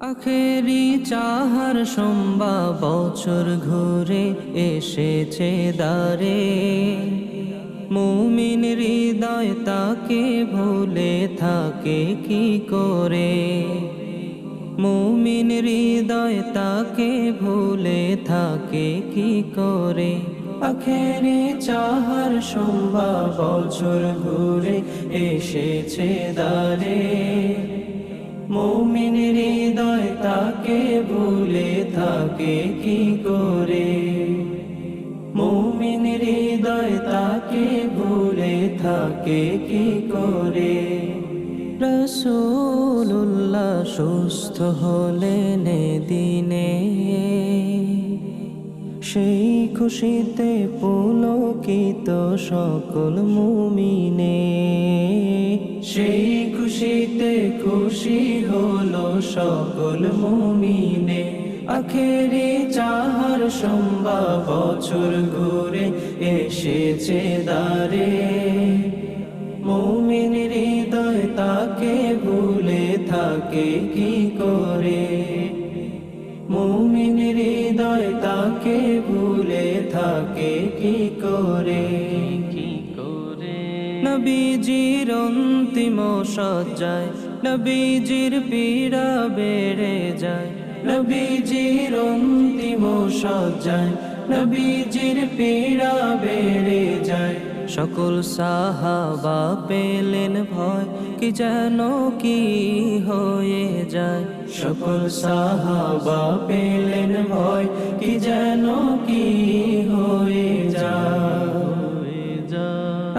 আখেরি চাহার সম্বা বছর ঘুরে এসেছে দারে মুমিন হৃদয় তাকে ভুলে থাকে কি করে? মুমিন হৃদয় তাকে ভুলে থাকে কি করে? আখেরি চাহার সম্বা বছর ঘুরে এসেছে দারে মুমিন হৃদয় তাকে ভুলে থাকে কি করে? মুমিন হৃদয় তাকে ভুলে থাকে কি করে? রসুল্লাহ সুস্থ হলেন দিনে। সেই খুশিতে পুলকিত সকল মুমিনে। সেই খুশিতে খুশি হলো সকল মুমিনে। আখেরি চাহার সম্ভা বছর ঘুরে এসেছে দারে মুমিন হৃদয় তাকে ভুলে থাকে কি করে? তাকে ভুলে থাকে কি করে? কি করে? নবীজির অন্তিম সজ্জায় নবীজির পীড়া বেড়ে যায়। নবীজির অন্তিম সজ্জায় নবীজির পীড়া সকল সাহাবা পেলেন ভয় কি যেন কি হয়ে যায়। সকল সাহাবা পেলেন ভয় কি যেন কি হয়ে যায়।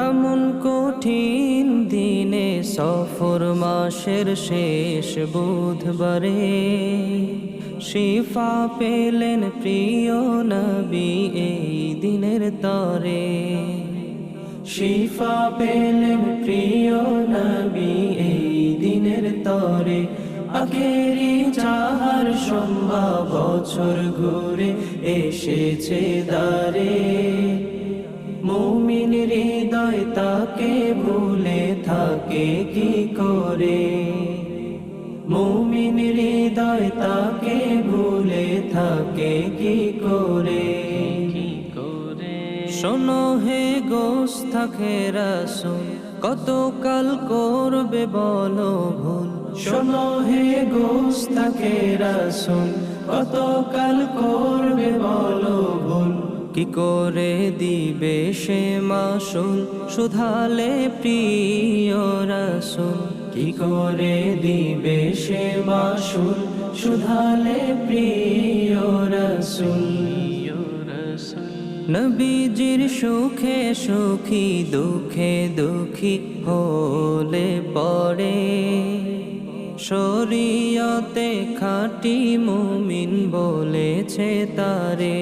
এমন কঠিন দিনে সফর মাসের শেষ বুধবারে শিফা পেলেন প্রিয় নবী এই দিনের তরে। শিফা পেলেন প্রিয় নবী, এই দিনের তরে। আখেরি চাহার সম্ভা বছর ঘুরে এসেছে দারে মুমিন হৃদয় তাকে ভুলে থাকে কি করে? মুমিন হৃদয় তাকে ভুলে থাকে কি করে? শোনো হে গোস্তা খেরা শুন কতকাল করবে বলো ভুল? শোনো হে গোস্তা খেরা শুন কতকাল করবে বলো ভুল? কি করে দিবে সে মাসুল সুধালে প্রিয় রাসুল? কি করে দিবে সে মাসুল সুধালে প্রিয় রাসুল? নবীজির সুখে সুখী, দুঃখে দুঃখী হলে পড়ে শরীয়তে খাটি মুমিন বলেছে তারে।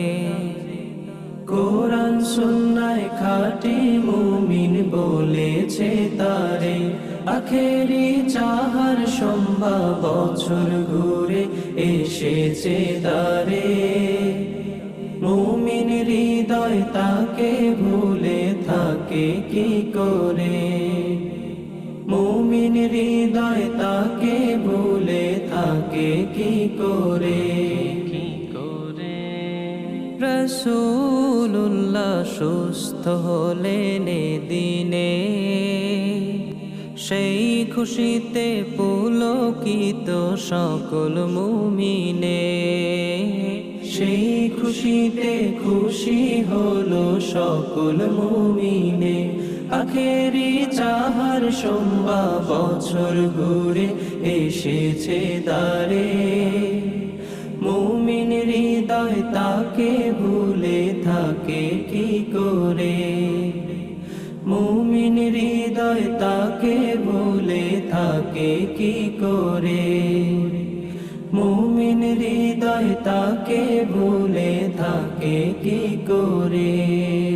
কোরআন সুন্নায় খাটি মুমিন বলেছে তারে। আখেরি চাহার সম্ভা বছর ঘুরে এসেছে তারে। মুমিন হৃদয় তাকে ভুলে থাকে কি করে? মুমিন হৃদয় তাকে ভুলে থাকে কি করে? কি করে রসুল্লাহ সুস্থ হলেন দিনে। সেই খুশিতে পুলকিত সকল মুমিনে। সেই খুশিতে খুশি হলো সকল মুমিনে। আখেরি চাহার সম্ভা বছর ঘুরে এসেছে দারে মুমিন হৃদয় তাকে ভুলে থাকে কি করে? মুমিন হৃদয় তাকে ভুলে থাকে কি করে? হৃদয় তাকে ভুলে থাকে কি করে?